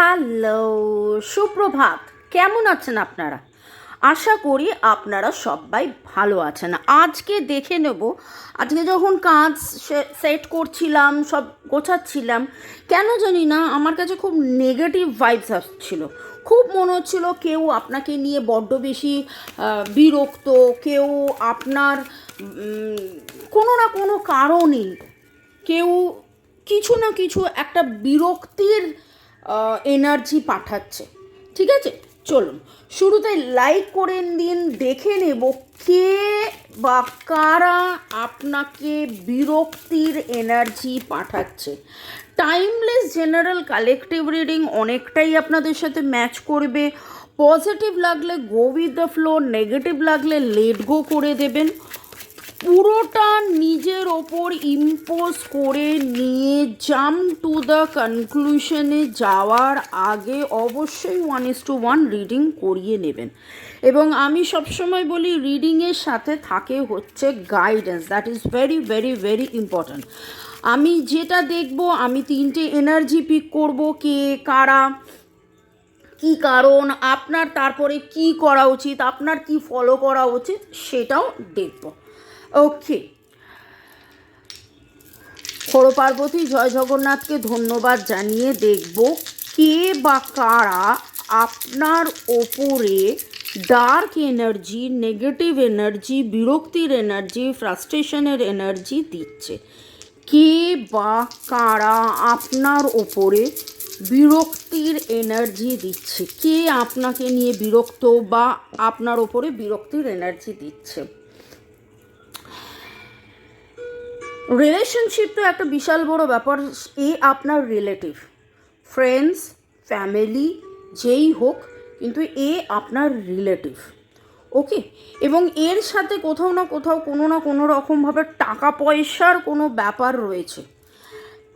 Hello, সুপ্রভাত। কেমন আছেন আপনারা? আশা করি আপনারা সবাই ভালো আছেন। আজকে দেখে নেব, আজকে যখন কাজ সেট করছিলাম, সব গোছাচ্ছিলাম, কেন জানি না আমার কাছে খুব নেগেটিভ ভাইবস আসছিল। খুব মনে হচ্ছিল কেউ আপনাকে নিয়ে বড্ড বেশি বিরক্ত, কেউ আপনার কোনো না কোনো কারণেই কেউ কিছু না কিছু একটা বিরক্তির এনার্জি পাঠাচ্ছে। ঠিক আছে? চলুন। শুরুতে লাইক করে দিন দেখে নেব কে বা কারা আপনাকে বিরক্তির এনার্জি পাঠাচ্ছে। টাইমলেস জেনারেল কালেকটিভ রিডিং অনেকটাই আপনাদের সাথে ম্যাচ করবে। পজিটিভ লাগলে go with the flow negative লাগলে লেট গো করে দেবেন। পুরোটা নিজের ওপর ইম্পোজ করে নিয়ে জাম্প টু দ্য কনক্লুশনে যাওয়ার আগে অবশ্যই one is to one reading করিয়ে নেবেন। এবং আমি সবসময় বলি রিডিংয়ের সাথে থাকে হচ্ছে guidance that is very very very important আমি যেটা দেখব, আমি তিনটে এনার্জি পিক করব, কে, কারা, কি কারণ, আপনার তারপরে কি করা উচিত, আপনার কি ফলো করা উচিত, সেটাও দেখব। ওকে। খড় পার্বতী জয় জগন্নাথকে ধন্যবাদ জানিয়ে দেখব কে বা কারা আপনার ওপরে ডার্ক এনার্জি নেগেটিভ এনার্জি বিরক্তির এনার্জি ফ্রাস্ট্রেশনের এনার্জি দিচ্ছে। কে বা কারা আপনার ওপরে বিরক্তির এনার্জি দিচ্ছে? কে আপনাকে নিয়ে বিরক্ত বা আপনার ওপরে বিরক্তির এনার্জি দিচ্ছে? রিলেশনশিপ তো একটা বিশাল বড় ব্যাপার, এ আপনার রিলেটিভ ফ্রেন্ডস ফ্যামিলি যেই হোক, কিন্তু এ আপনার রিলেটিভ ওকে এবং এর সাথে কোথাও না কোথাও কোনো না কোনো রকমভাবে টাকা পয়সার কোনো ব্যাপার রয়েছে।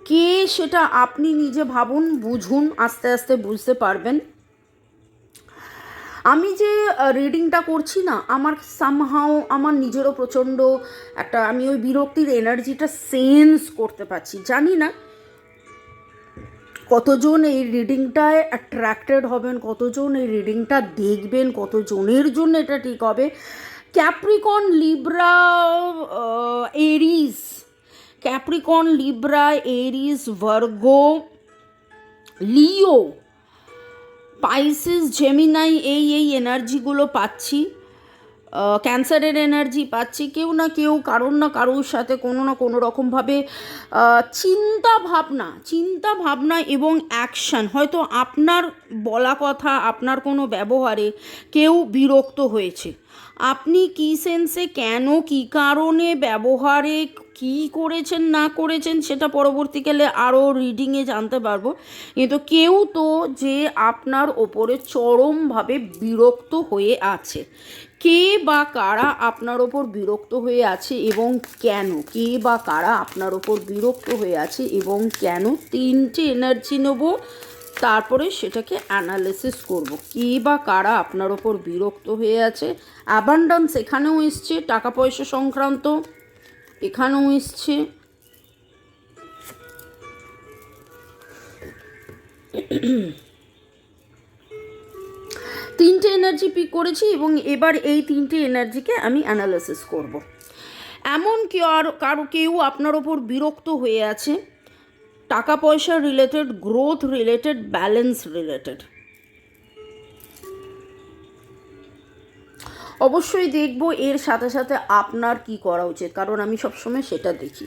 কে সেটা আপনি নিজে ভাবুন, বুঝুন, আস্তে আস্তে বুঝতে পারবেন। আমি যে রিডিংটা করছি না, আমার সামহাও আমার নিজেরও প্রচণ্ড একটা, আমি ওই বিরক্তির এনার্জিটা সেন্স করতে পারছি। জানি না কতজন এই রিডিংটায় অ্যাট্রাক্টেড হবেন, কতজন এই রিডিংটা দেখবেন, কতজনের জন্য এটা ঠিক হবে। Capricorn Libra Aries Capricorn Libra Aries Virgo Leo Pisces Gemini এই এই এনার্জিগুলো পাচ্ছি। ক্যান্সারের এনার্জি পাচ্ছি কেউ না কেউ, কারোর না কারোর সাথে কোনো না কোনো রকমভাবে চিন্তা ভাবনা চিন্তা ভাবনা এবং অ্যাকশান হয়তো আপনার বলা কথা, আপনার কোনো ব্যবহারে কেউ বিরক্ত হয়েছে। আপনি কী সেন্সে কেন, কী কারণে ব্যবহারে কী করেছেন, না করেছেন, সেটা পরবর্তীকালে আরও রিডিংয়ে জানতে পারব। কিন্তু কেউ তো যে আপনার ওপরে চরমভাবে বিরক্ত হয়ে আছে। কে বা কারা আপনার ওপর বিরক্ত হয়ে আছে এবং কেন? কে বা কারা আপনার ওপর বিরক্ত হয়ে আছে এবং কেন? তিনটে এনার্জি নেব। তারপরে সেটাকে অ্যানালিসিস করব। কে বা কারা আপনার ওপর বিরক্ত হয়ে আছে? অ্যাবান্ডান্স এখানেও এসছে, টাকা পয়সা সংক্রান্ত এখানেও এসছে। এনার্জি পিক করেছি এবং এবার এই তিনটে এনার্জিকে আমি অ্যানালাইসিস করব। এমন আর কারও কেউ আপনার ওপর বিরক্ত হয়ে আছে, টাকা পয়সা related growth related balance related অবশ্যই দেখব, এর সাথে সাথে আপনার কি করা উচিত? কারণ আমি সবসময় সেটা দেখি।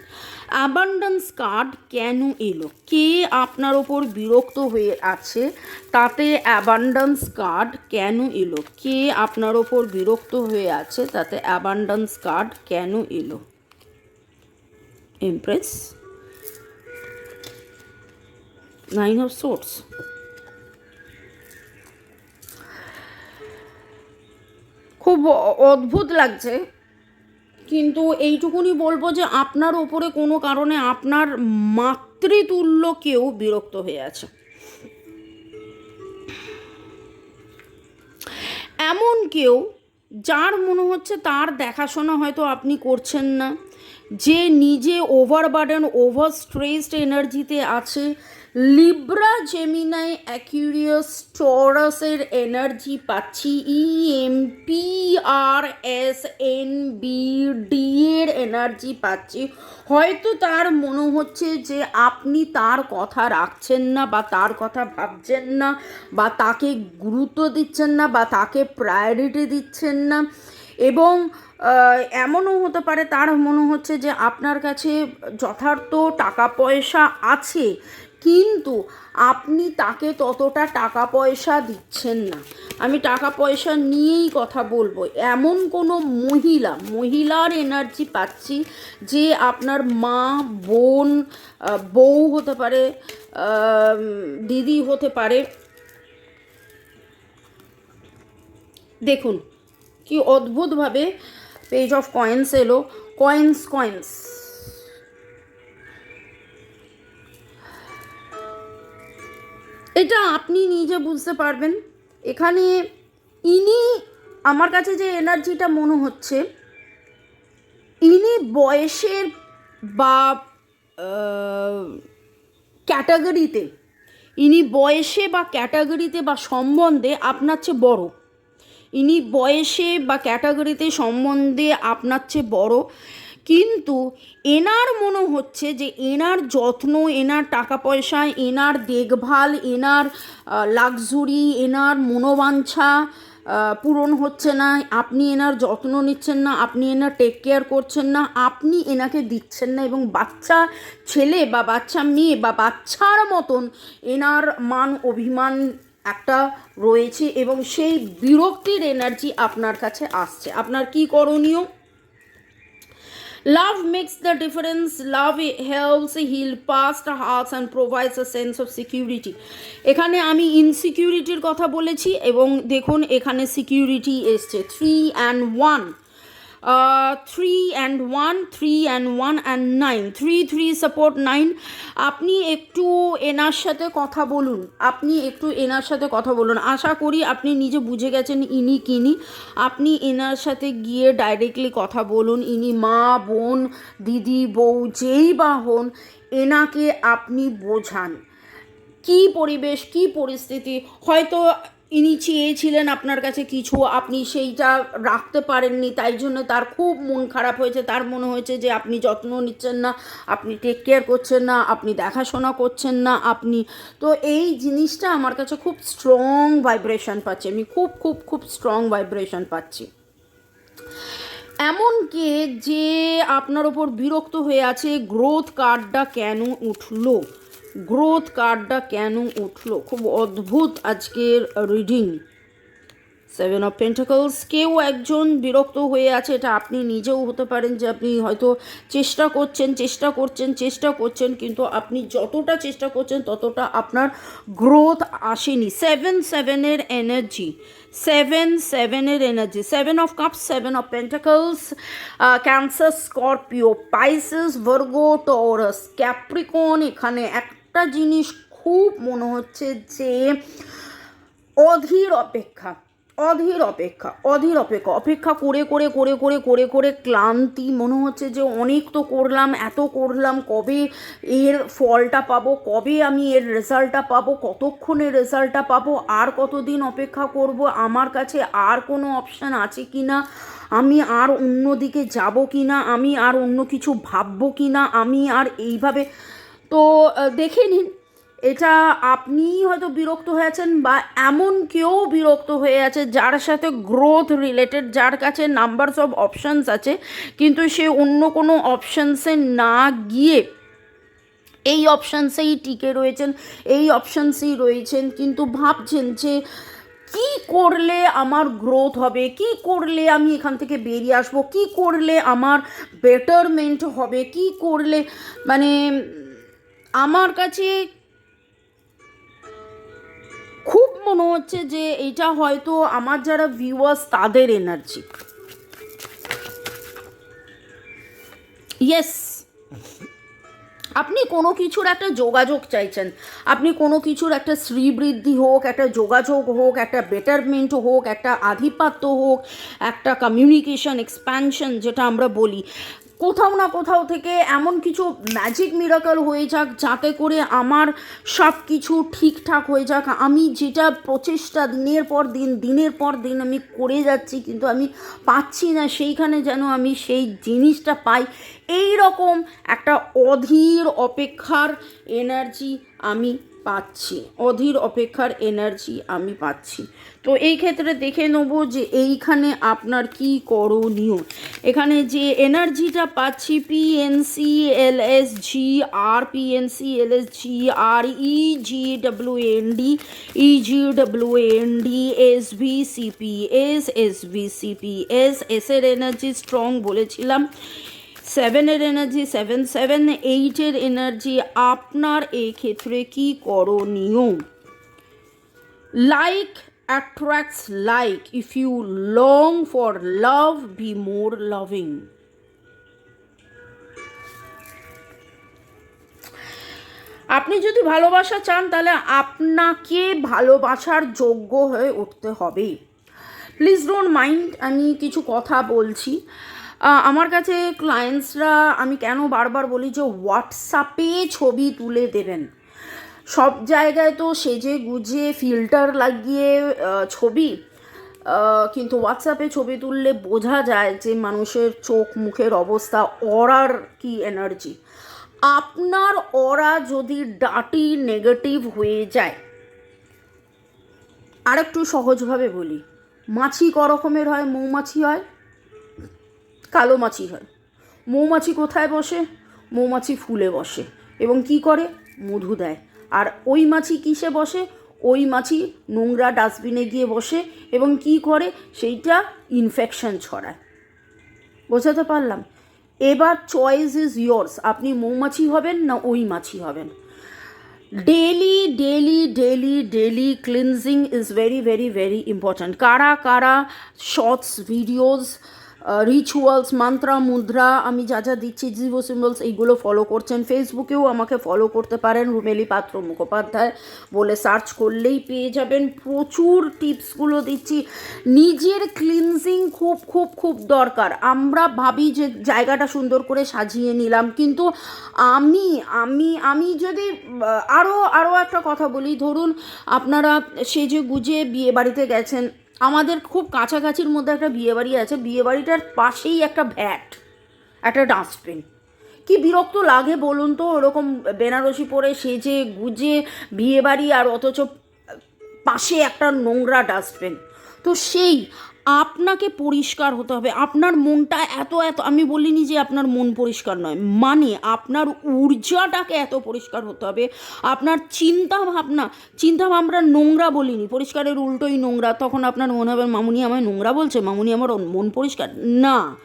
অ্যাবান্ডান্স কার্ড কেন এলো? কে আপনার ওপর বিরক্ত হয়ে আছে? তাতে অ্যাবান্ডান্স কার্ড কেন এলো? কে আপনার ওপর বিরক্ত হয়ে আছে? তাতে অ্যাবান্ডান্স কার্ড কেন এলো? ইমপ্রেস নাইন অফ সোর্স খুব অদ্ভুত লাগছে। কিন্তু এইটুকুনি বলব যে আপনার ওপরে কোনো কারণে আপনার মাতৃতুল্য কেউ বিরক্ত হয়ে আছে। এমন কেউ যার মনে হচ্ছে তার দেখাশোনা হয়তো আপনি করছেন না। যে নিজে ওভারবার্ডেন ওভার স্ট্রেসড এনার্জিতে আছে লিব্রা জেমিনাই অ্যাকিউরিয়াস টরাসের এনার্জি পাচ্ছি E M P R S N B D এর এনার্জি পাচ্ছি। হয়তো তার মনে হচ্ছে যে আপনি তার কথা রাখছেন না বা তার কথা ভাবছেন না বা তাকে গুরুত্ব দিচ্ছেন না বা তাকে প্রায়োরিটি দিচ্ছেন না। এবং এমনও হতে পারে, তার মনে হচ্ছে যে আপনার কাছে যথার্থ টাকা পয়সা আছে, কিন্তু আপনি তাকে ততটা টাকা পয়সা দিচ্ছেন না। আমি টাকা পয়সা নিয়েই কথা বলব। এমন কোনো মহিলা, মহিলার এনার্জি পাচ্ছি যে আপনার মা, বোন বউ হতে পারে দিদি হতে পারে। দেখুন, কি অদ্ভুতভাবে পেজ অফ কয়েন্স এলো কয়েন্স কয়েন্স এটা আপনি নিজে বুঝতে পারবেন। এখানে ইনি, আমার কাছে যে এনার্জিটা মনে হচ্ছে, ইনি বয়সের বা ক্যাটাগরিতে, ইনি বয়সে বা ক্যাটাগরিতে বা সম্বন্ধে আপনার চেয়ে বড়। ইনি বয়সে বা ক্যাটাগরিতে সম্বন্ধে আপনার চেয়ে বড়। কিন্তু এনার মনে হচ্ছে যে এনার যত্ন, এনার টাকা পয়সা এনার দেখভাল, এনার লাক্সুরি, এনার মনোবাঞ্ছা পূরণ হচ্ছে না। আপনি এনার যত্ন নিচ্ছেন না, আপনি এনার টেক কেয়ার করছেন না, আপনি এনাকে দিচ্ছেন না এবং বাচ্চা ছেলে বা বাচ্চা মেয়ে বা বাচ্চার মতন এনার মান, অভিমান একটা রয়েছে এবং সেই বিরক্তির এনার্জি আপনার কাছে আসছে। আপনার কি করণীয়? Love makes the difference love helps heal past hearts and provides a sense of security এখানে আমি ইনসিকিউরিটির কথা বলেছি এবং দেখুন এখানে সিকিউরিটি এসছে। Three and one three and one three and one and nine three three support nine আপনি একটু এনার সাথে কথা বলুন। আপনি একটু এনার সাথে কথা বলুন। আশা করি আপনি নিজে বুঝে গেছেন ইনি কিনি। আপনি এনার সাথে গিয়ে ডাইরেক্টলি কথা বলুন। ইনি মা, বোন, দিদি, বউ, যেই বা হন, এনাকে আপনি বোঝান। কি পরিবেশ, কি পরিস্থিতি? হয়তো ইনি চেয়েছিলেন আপনার কাছে কিছু, আপনি সেইটা রাখতে পারেননি, তাই জন্য তার খুব মন খারাপ হয়েছে। তার মনে হয়েছে যে আপনি যত্ন নিচ্ছেন না, আপনি টেক কেয়ার করছেন না, আপনি দেখাশোনা করছেন না, আপনি, তো এই জিনিসটা আমার কাছে খুব স্ট্রং ভাইব্রেশন পাচ্ছি। আমি খুব খুব খুব স্ট্রং ভাইব্রেশন পাচ্ছি। এমনকি যে আপনার ওপর বিরক্ত হয়ে আছে গ্রোথ কার্ডটা কেন উঠল? গ্রোথ কার্ডটা কেন উঠল? খুব অদ্ভুত আজকের রিডিং সেভেন অফ পেন্টাকলস কেউ একজন বিরক্ত হয়ে আছে, এটা আপনি নিজেও হতে পারেন যে আপনি হয়তো চেষ্টা করছেন চেষ্টা করছেন চেষ্টা করছেন, কিন্তু আপনি যতটা চেষ্টা করছেন ততটা আপনার গ্রোথ আসেনি। সেভেন সেভেনের এনার্জি সেভেন সেভেনের energy seven of cup seven of pentacles Cancer Scorpio Pisces Virgo Taurus Capricorn এখানে একটা জিনিস খুব মনে হচ্ছে যে অধীর অপেক্ষা অধীর অপেক্ষা অধীর অপেক্ষা অপেক্ষা করে করে করে করে করে করে ক্লান্তি মনে হচ্ছে যে অনেক তো করলাম, এত করলাম, কবে এর ফলটা পাবো, কবে আমি এর রেজাল্টটা পাবো কতক্ষণে রেজাল্টটা পাবো, আর কতদিন অপেক্ষা করব, আমার কাছে আর কোনো অপশান আছে কি না আমি আর অন্য দিকে যাব কি না আমি আর অন্য কিছু ভাববো কি না আমি আর এইভাবে তো দেখে নিন, এটা আপনি হয়তো বিরক্ত হয়েছেন বা এমন কেউ বিরক্ত হয়ে আছে যার সাথে গ্রোথ রিলেটেড যার কাছে নাম্বারস অফ অপশানস আছে, কিন্তু সে অন্য কোনো অপশানসে না গিয়ে এই অপশানসেই টিকে রয়েছেন, এই অপশানসেই রয়েছেন, কিন্তু ভাবছেন যে কি করলে আমার গ্রোথ হবে, কি করলে আমি এখান থেকে বেরিয়ে আসব, কি করলে আমার বেটারমেন্ট হবে, কি করলে মানে আমার কাছে খুব মনে হচ্ছে যে এটা হয়তো আমার যারা ভিউয়ার্স তাদের এনার্জি ইয়েস আপনি কোনো কিছুর একটা যোগাযোগ চাইছেন, আপনি কোনো কিছুর একটা শ্রীবৃদ্ধি হোক, একটা যোগাযোগ হোক, একটা বেটারমেন্ট হোক, একটা আধিপত্য হোক, একটা কমিউনিকেশন এক্সপ্যানশন যেটা আমরা বলি কোথাও না কোথাও থেকে এমন কিছু ম্যাজিক মিরাকল হয়ে যাক যাতে করে আমার সব কিছু ঠিকঠাক হয়ে যাক। আমি যেটা প্রচেষ্টা দিনের পর দিন, দিনের পর দিন আমি করে যাচ্ছি কিন্তু আমি পাচ্ছি না সেইখানে যেন আমি সেই জিনিসটা পাই। এই রকম একটা অধীর অপেক্ষার এনার্জি আমি পাচ্ছি। অধীর অপেক্ষার এনার্জি আমি পাচ্ছি। তো এই ক্ষেত্রে দেখে নেব যে এইখানে আপনার কি করণীয়। এখানে যে এনার্জিটা পাচ্ছি PNC L S G R PNC L S G R E G W N D E G W N D S V CP S S V CP S এসের এনার্জি স্ট্রং বলেছিলাম। সেভেনের এনার্জি সেভেন সেভেন এইটের energy আপনার এই ক্ষেত্রে কি করণীয়? Like attracts like if you long for love be more loving আপনি যদি ভালোবাসা চান, তাহলে আপনাকে ভালোবাসার যোগ্য হয়ে উঠতে হবে। প্লিজ ডোন্ট মাইন্ড আমি কিছু কথা বলছি। আমার কাছে ক্লায়েন্টসরা আমি কেন বারবার বলি যে হোয়াটসঅ্যাপে ছবি তুলে দেবেন। সব জায়গায় তো সেজে গুজে ফিল্টার লাগিয়ে ছবি কিন্তু হোয়াটসঅ্যাপে ছবি তুললে বোঝা যায় যে মানুষের চোখ, মুখের অবস্থা, অরার কি এনার্জি আপনার অরা যদি ডাটি নেগেটিভ হয়ে যায়, আরেকটু সহজভাবে বলি, মাছি ক রকমের হয়, মৌমাছি হয়, কালো মাছি হয়। মৌমাছি কোথায় বসে? মৌমাছি ফুলে বসে এবং কি করে? মধু দেয়। আর ওই মাছি কিসে বসে? ওই মাছি নোংরা ডাস্টবিনে গিয়ে বসে এবং কি করে? সেইটা ইনফেকশন ছড়ায়। বোঝাতে পারলাম? এবার চয়েস ইজ ইয়োর্স আপনি মৌমাছি হবেন না ওই মাছি হবেন। Daily daily daily daily cleansing is very very very important কারা কারা শর্টস ভিডিওস রিচুয়ালস মান্ত্রা মুদ্রা আমি যা যা দিচ্ছি জিভো সিম্বলস এইগুলো ফলো করছেন। ফেসবুকেও আমাকে ফলো করতে পারেন, রুমেলি পাত্র মুখোপাধ্যায় বলে সার্চ করলেই পেয়ে যাবেন। প্রচুর টিপসগুলো দিচ্ছি। নিজের ক্লিনজিং খুব খুব খুব দরকার। আমরা ভাবি যে জায়গাটা সুন্দর করে সাজিয়ে নিলাম, কিন্তু আমি আমি আমি যদি আরও আরও একটা কথা বলি। ধরুন, আপনারা সেজে গুজে বিয়ে বাড়িতে গেছেন আমাদের খুব কাছাকাছির মধ্যে একটা বিয়েবাড়ি আছে, বিয়েবাড়িটার পাশেই একটা ভ্যাট, একটা ডাস্টবিন। কি বিরক্ত লাগে বলুন তো, ওরকম বেনারসি পরে সেজে গুজে বিয়েবাড়ি আর অথচ পাশে একটা নোংরা ডাস্টবিন। তো সেই আপনাকে পরিষ্কার হতে হবে। আপনার মনটা এত এত, আমি বলিনি যে আপনার মন পরিষ্কার নয়। মানে আপনার ঊর্জাটাকে এত পরিষ্কার হতে হবে। আপনার চিন্তা ভাবনা চিন্তা ভাবনা নোংরা বলিনি। পরিষ্কারের উল্টোই নোংরা। তখন আপনার মনে হবে, মামুনি আমায় নোংরা বলছে? মামুনি আমার মন পরিষ্কার? না।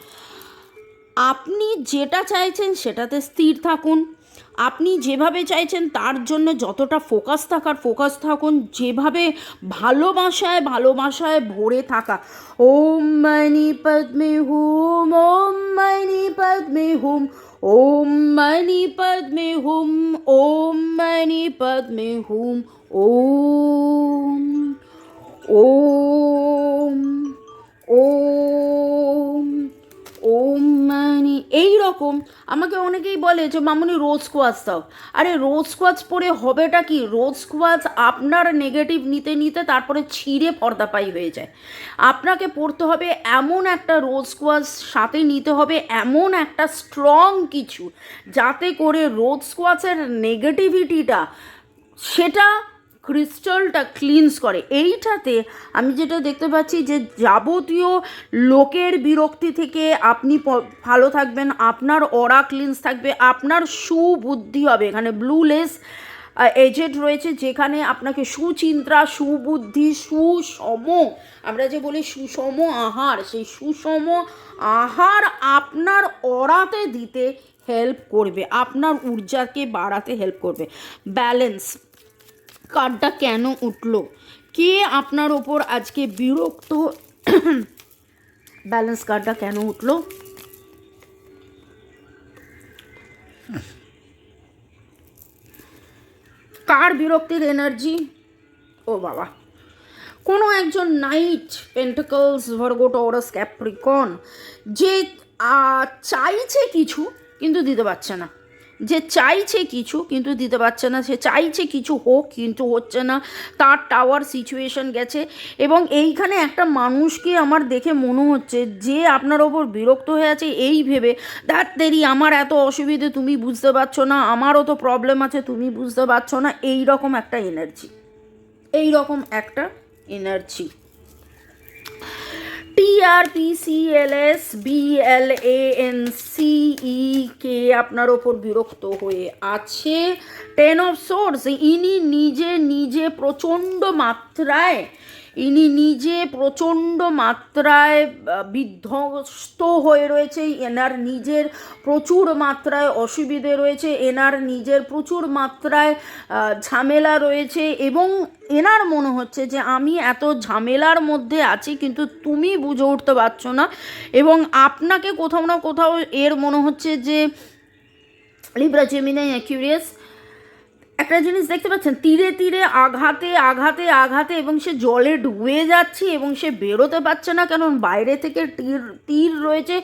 আপনি যেটা চাইছেন সেটাতে স্থির থাকুন। আপনি যেভাবে চাইছেন, তার জন্য যতটা ফোকাস থাকার ফোকাস থাকুন, যেভাবে ভালোবাসায় ভালোবাসায় ভরে থাকা। ওম মানি পদ্মে হুম, ওম মানি পদ্মে হুম, ওম মানি পদ্মে হুম, ওম মানি পদ্মে হুম, ওম ওম। রকম? আমাকে অনেকেই বলে যে, মামুনি, রোজ কোয়াচ দাও। আরে, রোজ কোয়াচ পরে হবেটা কি? রোজ কোয়াচ আপনার নেগেটিভ নিতে নিতে তারপরে ছিঁড়ে পর্দাপাই হয়ে যায়। আপনাকে পড়তে হবে এমন একটা রোজ কোয়াচ সাথে নিতে হবে এমন একটা স্ট্রং কিছু, যাতে করে রোজ স্কোয়াচের নেগেটিভিটিটা সেটা ক্রিস্টালটা ক্লিনস করে। এইটাতে আমি যেটা দেখতে পাচ্ছি যে যাবতীয় লোকের বিরক্তি থেকে আপনি ভালো থাকবেন, আপনার অরা ক্লিনস থাকবে, আপনার সুবুদ্ধি হবে। এখানে ব্লু লেস এজেন্ট রয়েছে যেখানে আপনাকে সুচিন্তা, সুবুদ্ধি, সুষম, আমরা যে বলি সুষম আহার, সেই সুষম আহার আপনার অরাতে দিতে হেল্প করবে, আপনার ঊর্জাকে বাড়াতে হেল্প করবে। ব্যালেন্স কার্ডটা কেন উঠল? কে আপনার ওপর আজকে বিরক্ত? ব্যালেন্স কার্ডটা কেন উঠল? কার বিরক্তির এনার্জি ও বাবা। কোনো একজন knight pentacles Virgo Taurus Capricorn যে চাইছে কিছু, কিন্তু দিতে পারছে না। যে চাইছে কিছু কিন্তু দিতে পারছে না, সে চাইছে কিছু হোক কিন্তু হচ্ছে না। তার টাওয়ার সিচুয়েশন গেছে এবং এইখানে একটা মানুষকে আমার দেখে মনে হচ্ছে যে আপনার ওপর বিরক্ত হয়ে আছে এই ভেবে। দ্যাট দেরি, আমার এত অসুবিধে তুমি বুঝতে পারছ না, আমারও তো প্রবলেম আছে, তুমি বুঝতে পারছ না। এই রকম একটা এনার্জি এই রকম একটা এনার্জি টিআরপিসিএলএস কে আপনার ওপর বিরক্ত হয়ে আছে। টেন অফ সোর্স ইনি নিজে নিজে প্রচণ্ড মাত্রায় ইনি নিজে প্রচণ্ড মাত্রায় বিধ্বস্ত হয়ে রয়েছে। এনার নিজের প্রচুর মাত্রায় অসুবিধে রয়েছে। এনার নিজের প্রচুর মাত্রায় ঝামেলা রয়েছে এবং এনার মনে হচ্ছে যে আমি এত ঝামেলার মধ্যে আছি কিন্তু তুমি বুঝে উঠতে পারছ না এবং আপনাকে কোথাও না কোথাও এর মনে হচ্ছে যে লিব্রা জেমিনাই অ্যাকিউরিয়াস একটা জিনিস দেখতে পাচ্ছেন, তীরে তীরে, আঘাতে আঘাতে আঘাতে, এবং সে জলে ডুবে যাচ্ছে এবং সে বেরোতে পারছে না, কারণ বাইরে থেকে তীর তীর রয়েছে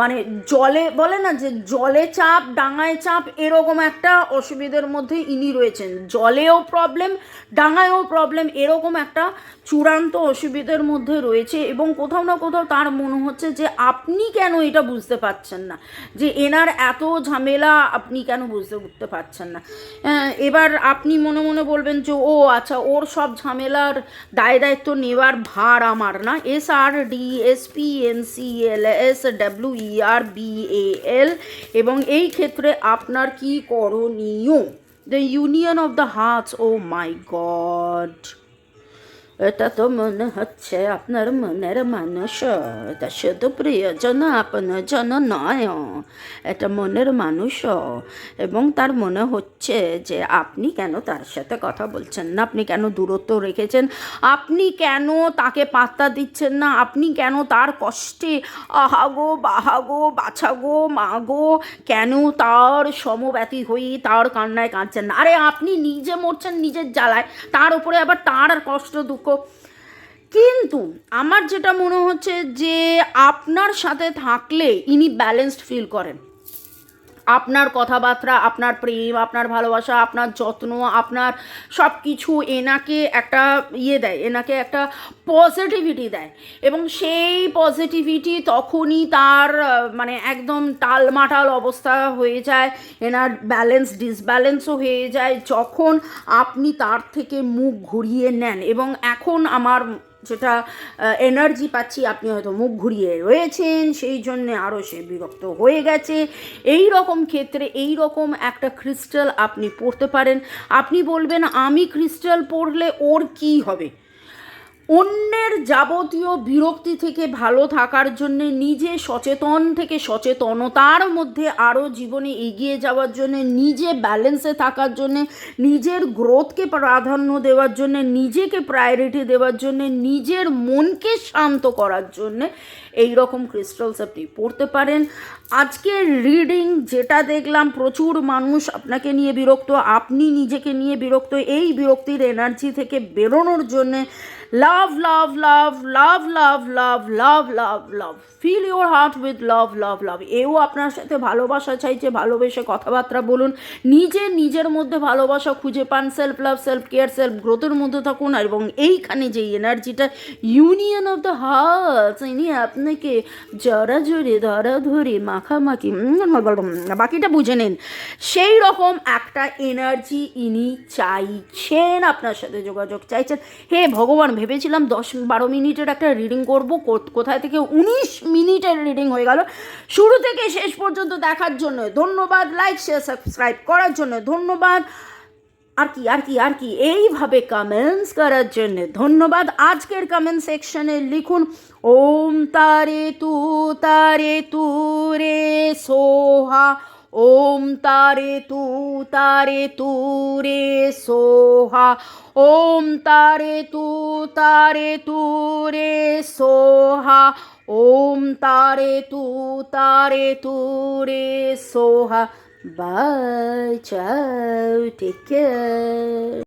মানে জলে, বলে না যে জলে চাপ, ডাঙায় চাপ, এরকম একটা অসুবিধার মধ্যে ইনি রয়েছেন। জলেও প্রবলেম ডাঙায়ও প্রবলেম এরকম একটা চূড়ান্ত অসুবিধার মধ্যে রয়েছে এবং কোথাও না কোথাও তার মনে হচ্ছে যে আপনি কেন এটা বুঝতে পারছেন না? যে এনার এত ঝামেলা, আপনি কেন বুঝতে উঠতে পারছেন না? এবার আপনি মনে মনে বলবেন যে, ও আচ্ছা ওর সব ঝামেলার দায় দায়িত্ব নেওয়ার ভার আমার না। S R D, S P, N C, L, S W E R B A L এবং এই ক্ষেত্রে আপনার কি করণীয়? The union of the hearts oh my god এটা তো মনে হচ্ছে আপনার মনের মানুষ। এটা শুধু প্রিয়জন আপনার জন্য নয়। এটা মনের মানুষ। এবং তার মনে হচ্ছে যে আপনি কেন তার সাথে কথা বলছেন না? আপনি কেন দূরত্ব রেখেছেন? আপনি কেন তাকে পাত্তা দিচ্ছেন না? আপনি কেন তার কষ্টে আহাগো, বাহাগো, বাছাগো, মাগো কেন তার সমব্যথী হয়ে তার কান্নায় কাঁদছেন আরে আপনি নিজে মরছেন নিজের জ্বালায়। তার উপরে আবার তার কষ্ট দুঃখ কিন্তু আমার যেটা মনে হচ্ছে যে আপনার সাথে থাকলে ইনি ব্যালেন্সড ফিল করেন। আপনার কথাবার্তা, আপনার প্রেম, আপনার ভালোবাসা, আপনার যত্ন, আপনার সব কিছু এনাকে একটা ইয়ে দেয়, এনাকে একটা পজিটিভিটি দেয়। এবং সেই পজিটিভিটি তখনই তার মানে একদম টালমাটাল অবস্থা হয়ে যায়, এনার ব্যালেন্স ডিসব্যালেন্সও হয়ে যায়, যখন আপনি তার থেকে মুখ ঘুরিয়ে নেন। এবং এখন আমার যেটা এনার্জি পাচ্ছি, আপনি হয়তো মুখ ঘুরিয়ে রয়েছেন, সেই জন্যে আরও সে বিরক্ত হয়ে গেছে। এই রকম ক্ষেত্রে এই রকম একটা ক্রিস্টাল আপনি পড়তে পারেন। আপনি বলবেন, আমি ক্রিস্টাল পড়লে ওর কি হবে? অন্যের যাবতীয় বিরক্তি থেকে ভালো থাকার জন্যে, নিজে সচেতন থেকে সচেতনতার মধ্যে আরও জীবনে এগিয়ে যাওয়ার জন্য, নিজে ব্যালেন্সে থাকার জন্য, নিজের গ্রোথকে প্রাধান্য দেওয়ার জন্য, নিজেকে প্রায়োরিটি দেওয়ার জন্য, নিজের মনকে শান্ত করার জন্যে এই রকম ক্রিস্টালস আপনি পড়তে পারেন। আজকের রিডিং যেটা দেখলাম, প্রচুর মানুষ আপনাকে নিয়ে বিরক্ত, আপনি নিজেকে নিয়ে বিরক্ত, এই বিরক্তির এনার্জি থেকে বেরোনোর জন্যে love love love love love love love love love fill your heart with love love love এও আপনার সাথে ভালোবাসা চাইছে ভালোবেসে কথাবার্তা বলুন। নিজে, নিজের মধ্যে ভালোবাসা খুঁজে পান self love self care self গ্রোথের মধ্যে থাকুন এবং এইখানে যে এনার্জিটা ইউনিয়ন অফ দ্য হার্টস ইনি আপনাকে জড়াজড়ি ধরাধরি মাখামাখি বাকিটা বুঝে নিন। সেই রকম একটা এনার্জি ইনি চাইছেন, আপনার সাথে যোগাযোগ চাইছেন। হে ভগবান ভেবেছিলাম দশ বারো মিনিটের একটা রিডিং করব। কোথায় থেকে উনিশ মিনিটের রিডিং হয়ে গেল। শুরু থেকে শেষ পর্যন্ত দেখার জন্য ধন্যবাদ লাইক শেয়ার সাবস্ক্রাইব করার জন্য ধন্যবাদ। আর কি আর কি আর কি, এইভাবে কমেন্টস করার জন্য ধন্যবাদ। আজকের কমেন্ট সেকশনে লিখুন, ওম তারে তু তারে তু রে সোহা। ओम तारे तु तारे तू रे सोहा। ओम तारे तू तारे तू रे सोहा। ओम तारे तू तारे तू रे Soha. Bye ciao, take care